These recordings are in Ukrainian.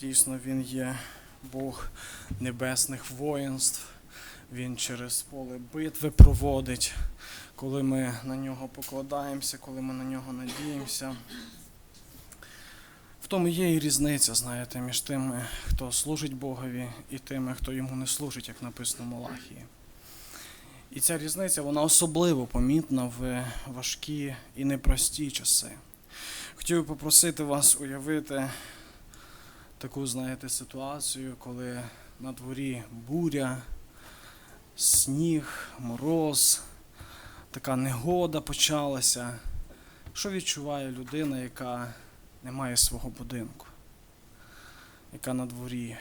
Дійсно, Він є Бог небесних воїнств. Він через поле битви проводить, коли ми на нього покладаємося, коли ми на нього надіємося. В тому є і різниця, знаєте, між тими, хто служить Богові, і тими, хто йому не служить, як написано в Малахії. І ця різниця вона особливо помітна в важкі і непрості часи. Хотів би попросити вас уявити таку, знаєте, ситуацію, коли на дворі буря, сніг, мороз, така негода почалася. Що відчуває людина, яка не має свого будинку, яка на дворі?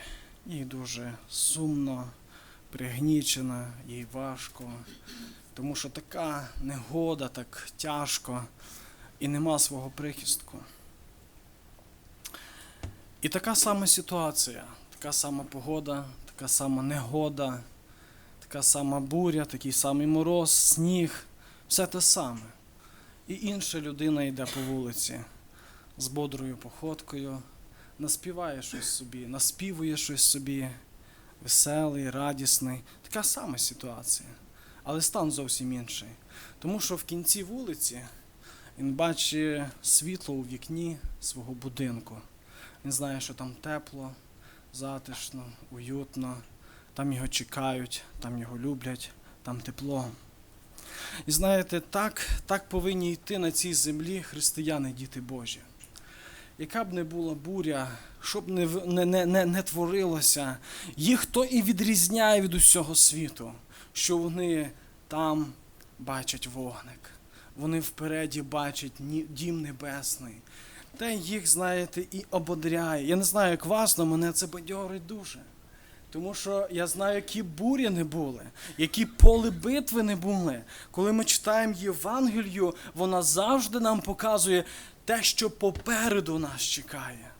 Їй дуже сумно, пригнічена, їй важко, тому що така негода, так тяжко і нема свого прихистку. І така сама ситуація, така сама погода, така сама негода, така сама буря, такий самий мороз, сніг, все те саме. І інша людина йде по вулиці з бодрою походкою, наспіває щось собі, наспівує щось собі, веселий, радісний. Така сама ситуація. Але стан зовсім інший. Тому що в кінці вулиці він бачить світло у вікні свого будинку. Він знає, що там тепло, затишно, уютно, там його чекають, там його люблять, там тепло. І знаєте, так, так повинні йти на цій землі християни, діти Божі. Яка б не була буря, що б не, не, не, не, творилося, їх то і відрізняє від усього світу, що вони там бачать вогник, вони впереді бачать дім небесний. Те їх, знаєте, і ободряє. Я не знаю, як вас, але мене це бадьорить дуже. Тому що я знаю, які бурі не були, які поле битви не були. Коли ми читаємо Євангелію, вона завжди нам показує те, що попереду нас чекає.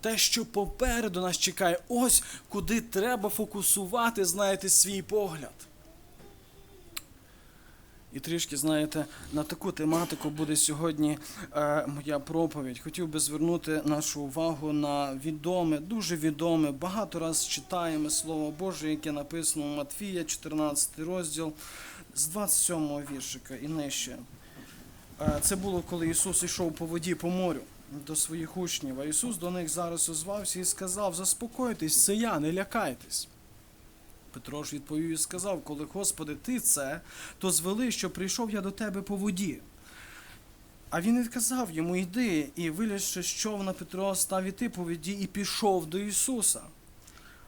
Те, що попереду нас чекає, ось куди треба фокусувати, знаєте, свій погляд. І трішки, знаєте, на таку тематику буде сьогодні е, моя проповідь. Хотів би звернути нашу увагу на відоме, дуже відоме. Багато раз читаємо Слово Боже, яке написано у Матфія, 14 розділ, з 27 віршика і нижче. Е, це було, коли Ісус йшов по воді по морю до своїх учнів. А Ісус до них зараз озвався і сказав: Заспокойтесь, це я, не лякайтесь. Петро ж відповів і сказав: Коли, Господи, ти це, то звели, що прийшов я до тебе по воді. А він відказав йому: Йди, і вилізши з човна, Петро став іти по воді і пішов до Ісуса.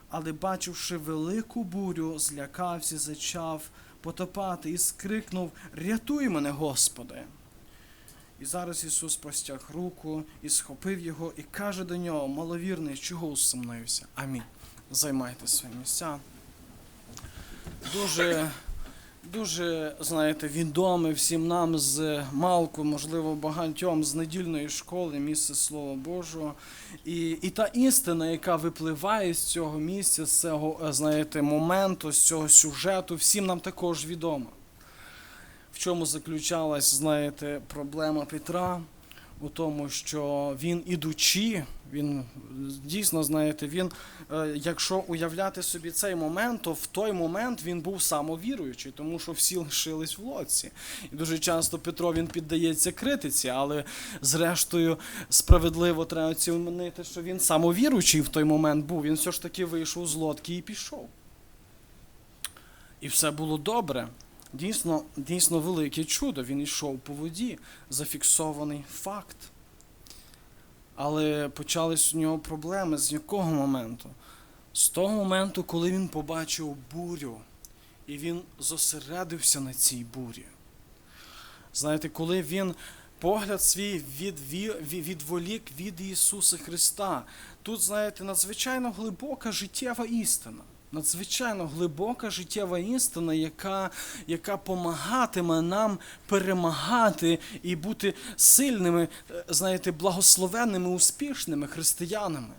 Але, бачивши велику бурю, злякався, зачав потопати і скрикнув: Рятуй мене, Господи! І зараз Ісус простяг руку і схопив його, і каже до нього: маловірний, чого усумнився? Амінь. Займайте свої місця дуже, дуже, знаєте, відоме всім нам з Малку, можливо, багатьом з недільної школи, місце Слова Божого. І, і та істина, яка випливає з цього місця, з цього, е, знаєте, моменту, з цього сюжету, всім нам також відома. В чому заключалась, знаєте, проблема Петра? У тому, що він ідучи, він дійсно, знаєте, він е, якщо уявляти собі цей момент, то в той момент він був самовіруючий, тому що всі лишились в лодці. І дуже часто Петро він піддається критиці, але зрештою справедливо треба оцінити, що він самовіруючий в той момент був. Він все ж таки вийшов з лодки і пішов. І все було добре. Дійсно, дійсно велике чудо. Він йшов по воді, зафіксований факт. Але почались у нього проблеми з якого моменту? З того моменту, коли він побачив бурю, і він зосередився на цій бурі. Знаєте, коли він погляд свій відволік від Ісуса Христа, тут, знаєте, надзвичайно глибока життєва істина. Надзвичайно глибока життєва істина, яка, яка помагатиме нам перемагати і бути сильними, е, знаєте, благословенними, успішними християнами.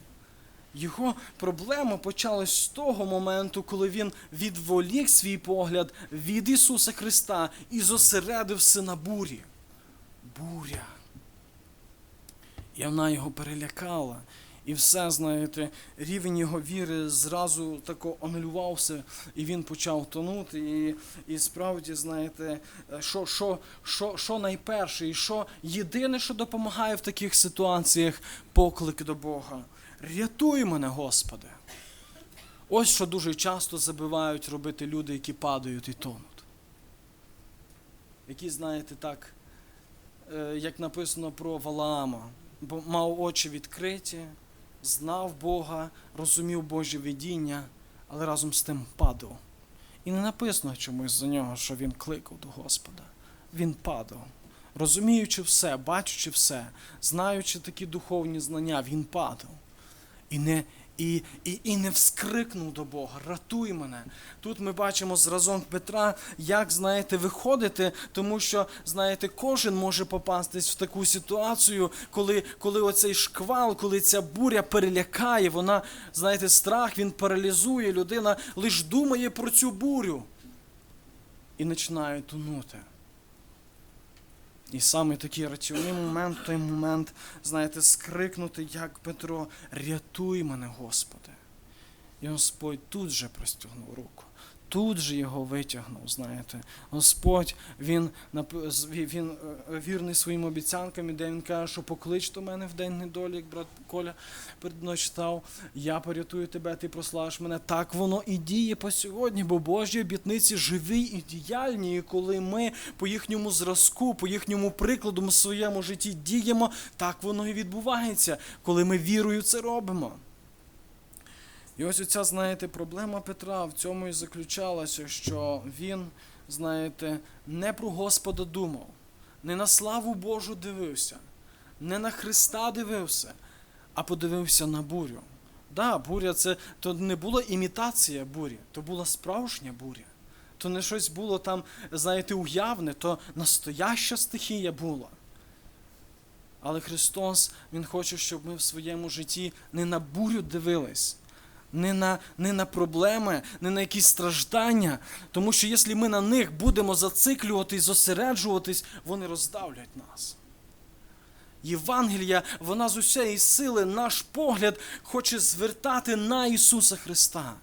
Його проблема почалась з того моменту, коли він відволік свій погляд від Ісуса Христа і зосередився на бурі. Буря. І вона його перелякала. І все, знаєте, рівень його віри зразу тако анулювався, і він почав тонути. І, і справді, знаєте, е, що, що, що, що найперше, і що єдине, що допомагає в таких ситуаціях, поклик до Бога. Рятуй мене, Господи. Ось що дуже часто забивають робити люди, які падають і тонуть. Які, знаєте, так, е, як написано про Валаама, бо мав очі відкриті, знав Бога, розумів Божі видіння, але разом з тим падав. І не написано чомусь за нього, що він кликав до Господа. Він падав. Розуміючи все, бачучи все, знаючи такі духовні знання, він падав. І не, і, і, і не вскрикнув до Бога, ратуй мене. Тут ми бачимо зразом Петра, як, знаєте, виходити, тому що, знаєте, кожен може попастись в таку ситуацію, коли, коли оцей шквал, коли ця буря перелякає, вона, знаєте, страх, він паралізує, людина лише думає про цю бурю і починає тонути. І саме такий рятівний момент, той момент, знаєте, скрикнути, як Петро, рятуй мене, Господи. І Господь тут же простягнув руку, тут же його витягнув, знаєте. Господь, він, він е, вірний своїм обіцянкам, де він каже, що поклич до мене в день недолі, як брат Коля передно читав, я порятую тебе, ти прославиш мене. Так воно і діє по сьогодні, бо Божі обітниці живі і діяльні. І коли ми по їхньому зразку, по їхньому прикладу в своєму житті діємо, так воно і відбувається, коли ми вірою це робимо. І ось оця, знаєте, проблема Петра в цьому і заключалася, що він, знаєте, не про Господа думав, не на славу Божу дивився, не на Христа дивився, а подивився на бурю. Да, буря це то не була імітація бурі, то була справжня буря. То не щось було там, знаєте, уявне, то настояща стихія була. Але Христос, Він хоче, щоб ми в своєму житті не на бурю дивились, не на, не на проблеми, не на якісь страждання. Тому що якщо ми на них будемо зациклюватись, зосереджуватись, вони роздавлять нас. Євангелія, вона з усієї сили наш погляд хоче звертати на Ісуса Христа,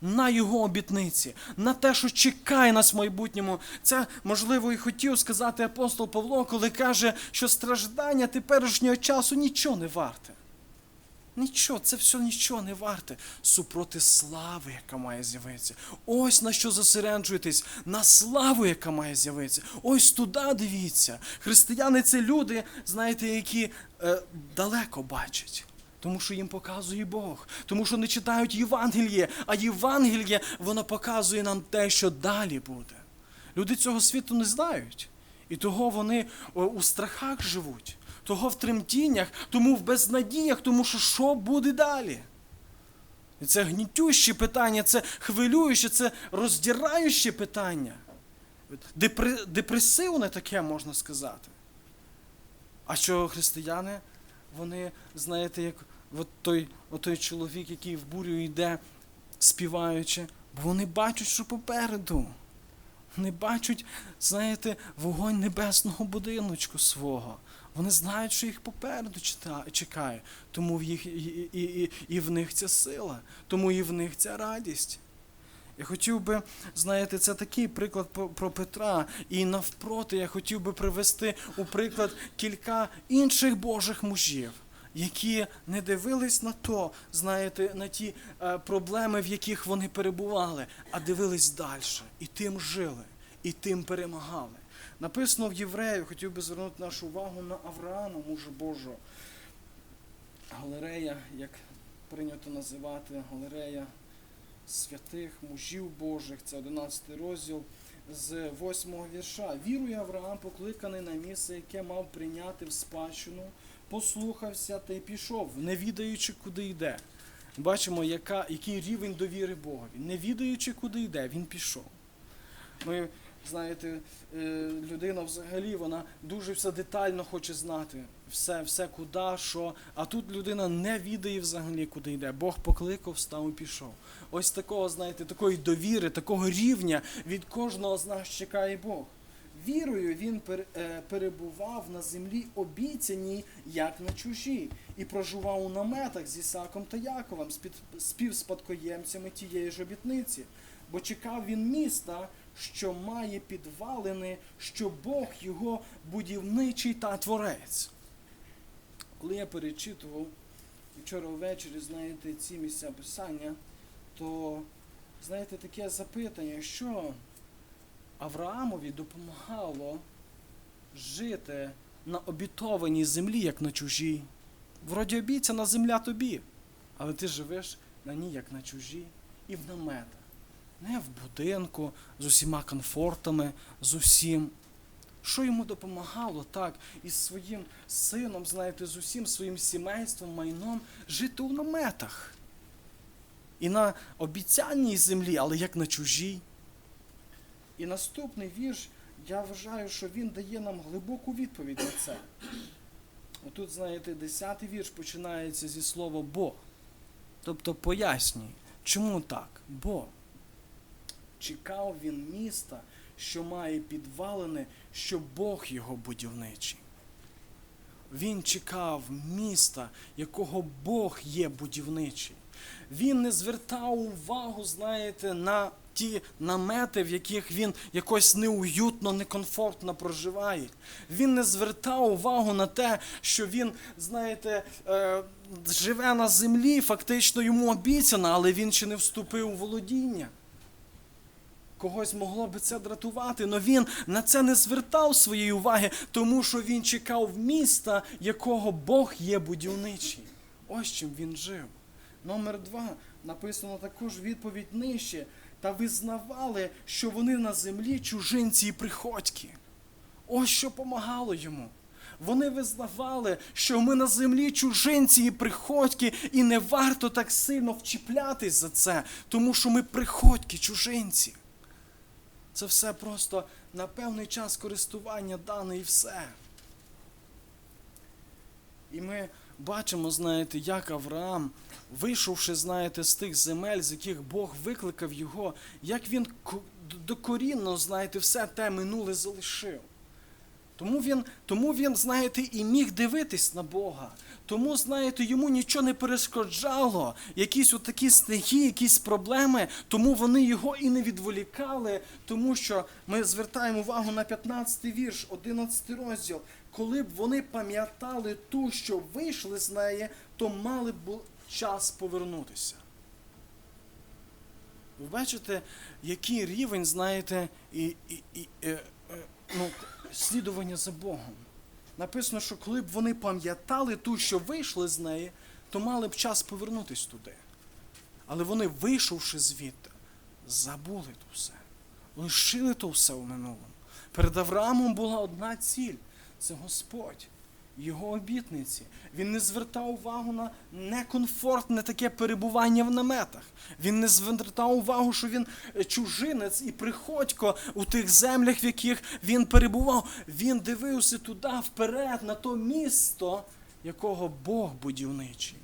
на Його обітниці, на те, що чекає нас в майбутньому. Це, можливо, і хотів сказати апостол Павло, коли каже, що страждання теперішнього часу нічого не варте. Нічого, це все нічого не варте супроти слави, яка має з'явитися. Ось на що зосереджуєтесь, на славу, яка має з'явитися. Ось туди дивіться. Християни це люди, знаєте, які е, далеко бачать. Тому що їм показує Бог, тому що не читають Євангеліє, а Євангеліє воно показує нам те, що далі буде. Люди цього світу не знають. І того вони у страхах живуть, того в тремтіннях, тому в безнадіях, тому що що буде далі? І це гнітюще питання, це хвилююче, це роздираюче питання. Депресивне таке можна сказати. А що християни, вони, знаєте, як от той, от той чоловік, який в бурю йде, співаючи, бо вони бачать, що попереду. Вони бачать, знаєте, вогонь небесного будиночку свого. Вони знають, що їх попереду чекає. Тому в їх, і, і, і, і в них ця сила, тому і в них ця радість. Я хотів би, знаєте, це такий приклад про- про Петра. І навпроти я хотів би привести у приклад кілька інших Божих мужів, які не дивились на то, знаєте, на ті е, проблеми, в яких вони перебували, а дивились далі. І тим жили, і тим перемагали. Написано в Єврею, хотів би звернути нашу увагу на Авраама, мужа Божого. Галерея, як прийнято називати, галерея святих мужів Божих, це 11 розділ з 8 вірша. Вірує Авраам, покликаний на місце, яке мав прийняти в спадщину, послухався та й пішов, не відаючи, куди йде. Бачимо, яка, який рівень довіри Богові. Не відаючи, куди йде, він пішов. Ми, знаєте, е, людина взагалі вона дуже все детально хоче знати. Все, все куди, що. А тут людина не відає взагалі, куди йде. Бог покликав, став і пішов. Ось такого, знаєте, такої довіри, такого рівня від кожного з нас чекає Бог. Вірою він е, перебував на землі обіцяній, як на чужій, і проживав у наметах з Ісаком та Яковом, співспадкоємцями тієї ж обітниці. Бо чекав він міста, що має підвалини, що Бог його будівничий та творець. Коли я перечитував вчора ввечері, знаєте, ці місця писання, то знаєте таке запитання, що Авраамові допомагало жити на обітованій землі, як на чужій. Вроді обіцяна земля тобі, але ти живеш на ній, як на чужій, і в наметах. Не в будинку, з усіма комфортами, з усім. Що йому допомагало так із своїм сином, знаєте, з усім своїм сімейством, майном жити у наметах. І на обіцяній землі, але як на чужій. І наступний вірш, я вважаю, що він дає нам глибоку відповідь на це. Отут, знаєте, десятий вірш починається зі слова бо. Тобто пояснює, чому так? Бо чекав він міста, що має підвалини, що Бог його будівничий. Він чекав міста, якого Бог є будівничий. Він не звертав увагу, знаєте, на ті намети, в яких він якось неуютно, некомфортно проживає. Він не звертав увагу на те, що він, знаєте, е, живе на землі, фактично йому обіцяно, але він ще не вступив у володіння. Когось могло би це дратувати, але він на це не звертав своєї уваги, тому що він чекав міста, якого Бог є будівничий. Ось чим він жив. Номер два написано також відповідь нижче. Та визнавали, що вони на землі чужинці і приходьки. Ось що помагало йому. Вони визнавали, що ми на землі чужинці і приходьки, і не варто так сильно вчіплятись за це, тому що ми приходьки, чужинці. Це все просто на певний час користування дане і все. І ми бачимо, знаєте, як Авраам, вийшовши, знаєте, з тих земель, з яких Бог викликав його, як він докорінно, знаєте, все те минуле залишив. Тому він, тому він, знаєте, і міг дивитись на Бога. Тому, знаєте, йому нічого не перешкоджало, якісь отакі стихи, якісь проблеми, тому вони його і не відволікали, тому що ми звертаємо увагу на 15 вірш, 11 розділ. Коли б вони пам'ятали ту, що вийшли з неї, то мали б час повернутися. Ви бачите, який рівень, знаєте, і, і, і, е, е, ну, слідування за Богом. Написано, що коли б вони пам'ятали ту, що вийшли з неї, то мали б час повернутись туди. Але вони, вийшовши звідти, забули то все. Лишили то все у минулому. Перед Авраамом була одна ціль це Господь, його обітниці. Він не звертав увагу на некомфортне таке перебування в наметах. Він не звертав увагу, що він е, чужинець і приходько у тих землях, в яких він перебував. Він дивився туди вперед, на то місто, якого Бог будівничий.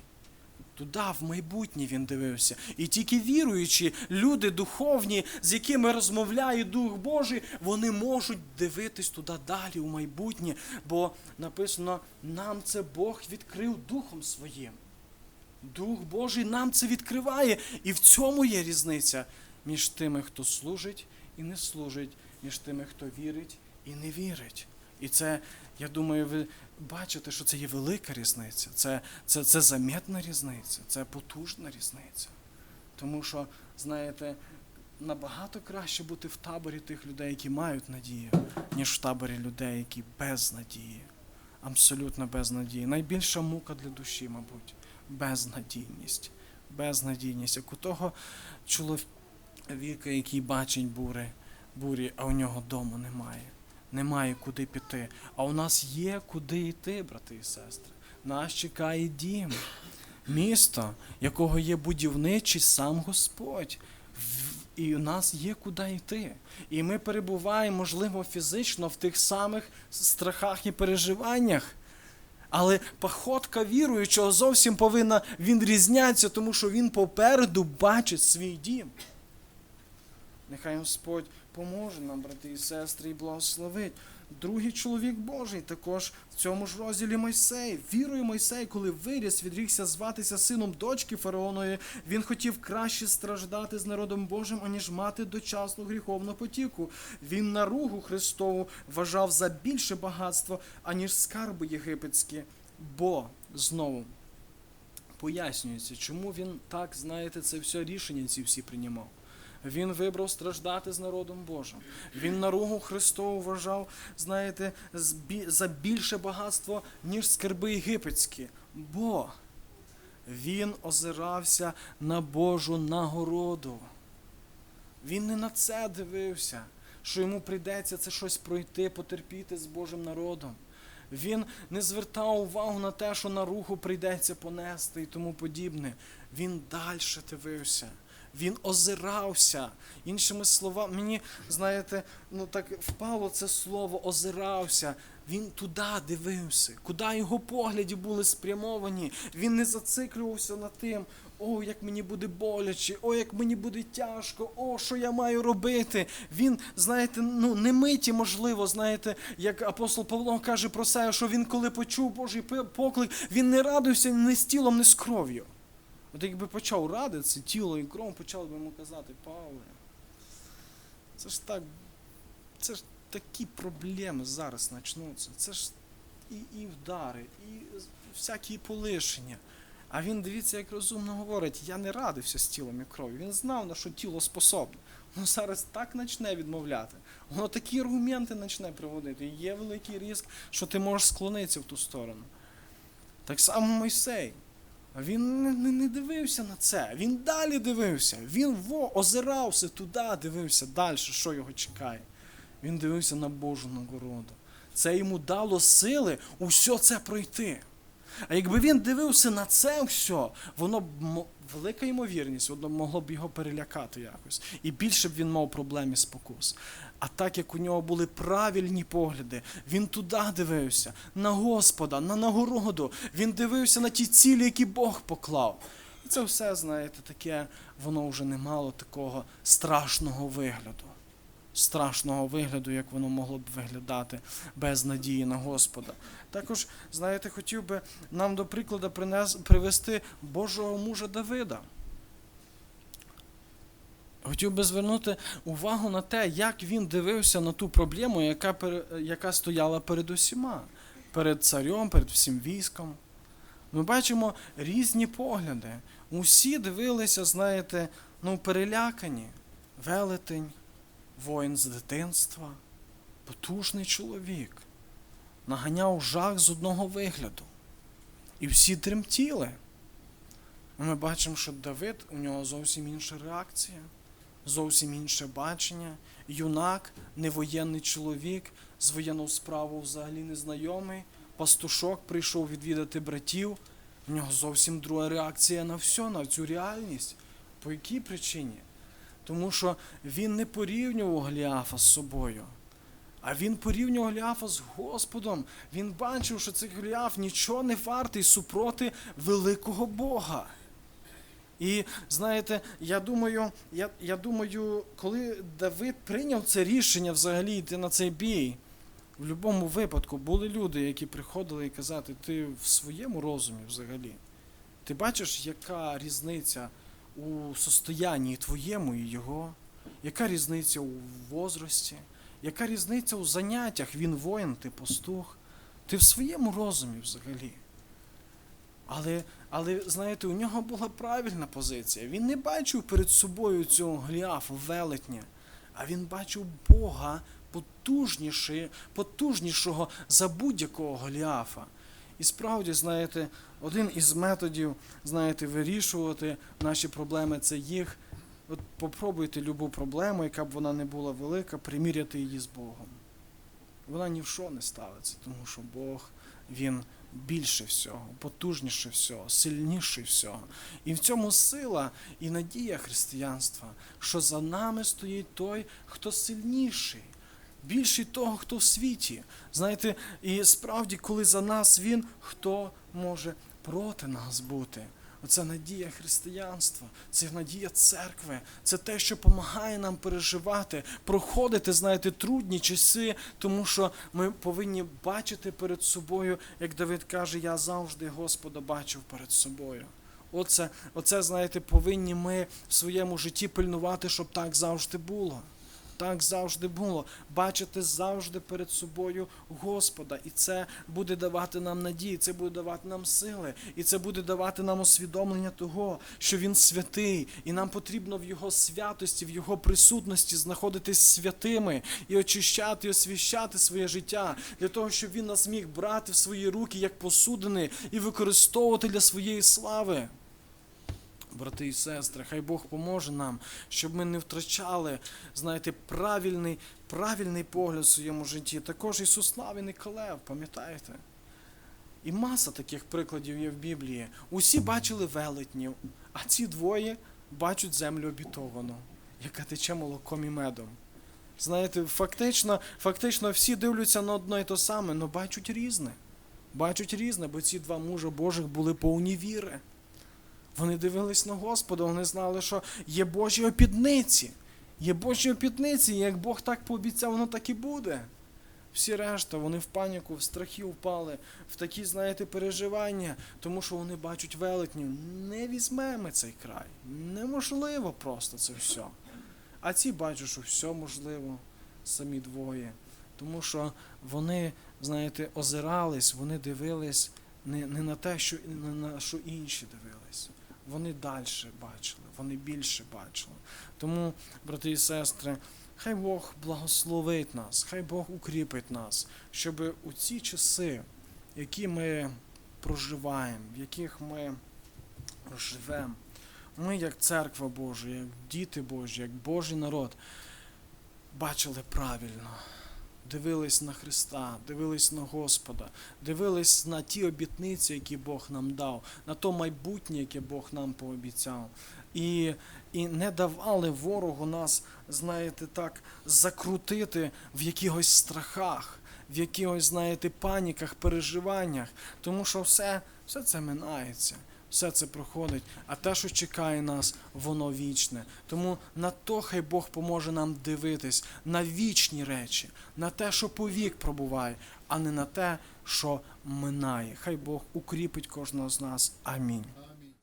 Туди, в майбутнє він дивився. І тільки віруючі, люди духовні, з якими розмовляє Дух Божий, вони можуть дивитись туди далі, у майбутнє. Бо написано, нам це Бог відкрив Духом Своїм. Дух Божий нам це відкриває. І в цьому є різниця між тими, хто служить і не служить, між тими, хто вірить і не вірить. І це, я думаю, ви бачите, що це є велика різниця. Це, це, це замітна різниця, це потужна різниця. Тому що, знаєте, набагато краще бути в таборі тих людей, які мають надію, ніж в таборі людей, які без надії. Абсолютно без надії. Найбільша мука для душі, мабуть, безнадійність. Безнадійність. Як у того чоловіка, який бачить бури, бурі, а у нього дому немає. Немає куди піти. А у нас є куди йти, брати і сестри. Нас чекає дім, місто, якого є будівничий сам Господь. І у нас є куди йти. І ми перебуваємо, можливо, фізично в тих самих страхах і переживаннях. Але походка віруючого зовсім повинна він різнятися, тому що він попереду бачить свій дім. Нехай Господь поможе нам, брати і сестри, і благословить. Другий чоловік Божий також в цьому ж розділі Мойсей. Вірою Мойсей, коли виріс, відрікся зватися сином дочки фараоної, він хотів краще страждати з народом Божим, аніж мати дочасну гріховну потіку. Він наругу Христову вважав за більше багатство, аніж скарби єгипетські. Бо знову пояснюється, чому він так, знаєте, це все рішення ці всі приймав. Він вибрав страждати з народом Божим. Він наругу Христову вважав, знаєте, за більше багатство, ніж скарби єгипетські. Бо він озирався на Божу нагороду. Він не на це дивився, що йому прийдеться це щось пройти, потерпіти з Божим народом. Він не звертав увагу на те, що на руху прийдеться понести і тому подібне. Він далі дивився. Він озирався. Іншими словами, мені, знаєте, ну так впало це слово озирався. Він туди дивився, куди його погляді були спрямовані. Він не зациклювався на тим, о, як мені буде боляче, о, як мені буде тяжко, о, що я маю робити. Він, знаєте, ну не миті, можливо, знаєте, як апостол Павло каже про себе, що він, коли почув Божий поклик, він не радився ні з тілом, ні з кров'ю. От якби почав радитися, тіло і кров, почали б йому казати, Павле, це ж так, це ж такі проблеми зараз почнуться. Це ж і, і вдари, і всякі полишення. А він, дивіться, як розумно говорить, я не радився з тілом і кров'ю. Він знав, на що тіло способне. Воно зараз так почне відмовляти. Воно такі аргументи почне приводити. Є великий ризик, що ти можеш склонитися в ту сторону. Так само Мойсей. Він не, не, дивився на це. Він далі дивився. Він во, озирався туди, дивився далі, що його чекає. Він дивився на Божу нагороду. Це йому дало сили усе це пройти. А якби він дивився на це все, воно б велика ймовірність, воно могло б його перелякати якось. І більше б він мав проблем і спокус. А так як у нього були правильні погляди, він туди дивився, на Господа, на нагороду. Він дивився на ті цілі, які Бог поклав. І це все, знаєте, таке, воно вже не мало такого страшного вигляду. Страшного вигляду, як воно могло б виглядати без надії на Господа. Також, знаєте, хотів би нам до прикладу привести Божого мужа Давида. Хотів би звернути увагу на те, як він дивився на ту проблему, яка, яка стояла перед усіма, перед царем, перед всім військом. Ми бачимо різні погляди. Усі дивилися, знаєте, ну, перелякані. Велетень, воїн з дитинства, потужний чоловік, наганяв жах з одного вигляду. І всі тремтіли. Ми бачимо, що Давид, у нього зовсім інша реакція, зовсім інше бачення. Юнак, невоєнний чоловік, з воєнною справою взагалі незнайомий, пастушок прийшов відвідати братів. У нього зовсім друга реакція на все, на цю реальність. По якій причині? Тому що він не порівнював Голіафа з собою. А він порівнював Голіафа з Господом. Він бачив, що цей Голіаф нічого не вартий супроти великого Бога. І знаєте, я думаю, я, я думаю, коли Давид прийняв це рішення взагалі йти на цей бій, в будь-якому випадку були люди, які приходили і казати, ти в своєму розумі взагалі. Ти бачиш, яка різниця у состоянні твоєму і його? Яка різниця у возрасті? Яка різниця у заняттях? Він воїн, ти пастух. Ти в своєму розумі взагалі. Але, але знаєте, у нього була правильна позиція. Він не бачив перед собою цього Голіафа, велетня, а він бачив Бога потужнішого за будь-якого Голіафа. І справді, знаєте, один із методів, знаєте, вирішувати наші проблеми це їх. От попробуйте любу проблему, яка б вона не була велика, приміряти її з Богом. Вона ні в що не ставиться, тому що Бог, Він більше всього, потужніше всього, сильніше всього. І в цьому сила і надія християнства, що за нами стоїть той, хто сильніший, більший того, хто в світі. Знаєте, і справді, коли за нас він, хто може проти нас бути? Оце надія християнства, це надія церкви, це те, що допомагає нам переживати, проходити, знаєте, трудні часи, тому що ми повинні бачити перед собою, як Давид каже, я завжди Господа бачив перед собою. Оце, оце, знаєте, повинні ми в своєму житті пильнувати, щоб так завжди було. Так завжди було. Бачити завжди перед собою Господа. І це буде давати нам надії, це буде давати нам сили, і це буде давати нам усвідомлення того, що Він святий, і нам потрібно в Його святості, в Його присутності знаходитись святими і очищати, і освіщати своє життя для того, щоб Він нас міг брати в свої руки як посудини і використовувати для своєї слави. Брати і сестри, хай Бог поможе нам, щоб ми не втрачали, знаєте, правильний, правильний погляд в своєму житті. Також Ісус Навін і Калев, пам'ятаєте? І маса таких прикладів є в Біблії. Усі бачили велетнів, а ці двоє бачать землю обітовану, яка тече молоком і медом. Знаєте, фактично, фактично всі дивляться на одно і те саме, але бачать різне. Бачать різне, бо ці два мужа Божих були повні віри. Вони дивились на Господа, вони знали, що є Божі опідниці. Є Божі опідниці, і як Бог так пообіцяв, воно так і буде. Всі решта, вони в паніку, в страхи впали, в такі, знаєте, переживання, тому що вони бачать велетнів. Не візьмемо цей край. Неможливо просто це все. А ці бачать, що все можливо, самі двоє. Тому що вони, знаєте, озирались, вони дивились не, не на те, що, не на що інші дивились. Вони далі бачили, вони більше бачили. Тому, брати і сестри, хай Бог благословить нас, хай Бог укріпить нас, щоб у ці часи, які ми проживаємо, в яких ми живемо, ми, як церква Божа, як діти Божі, як Божий народ, бачили правильно. Дивились на Христа, дивились на Господа, дивились на ті обітниці, які Бог нам дав, на то майбутнє, яке Бог нам пообіцяв. І, і не давали ворогу нас, знаєте, так, закрутити в якихось страхах, в якихось, знаєте, паніках, переживаннях, тому що все, все це минається. Все це проходить, а те, що чекає нас, воно вічне. Тому на то хай Бог поможе нам дивитись на вічні речі, на те, що повік пробуває, а не на те, що минає. Хай Бог укріпить кожного з нас. Амінь.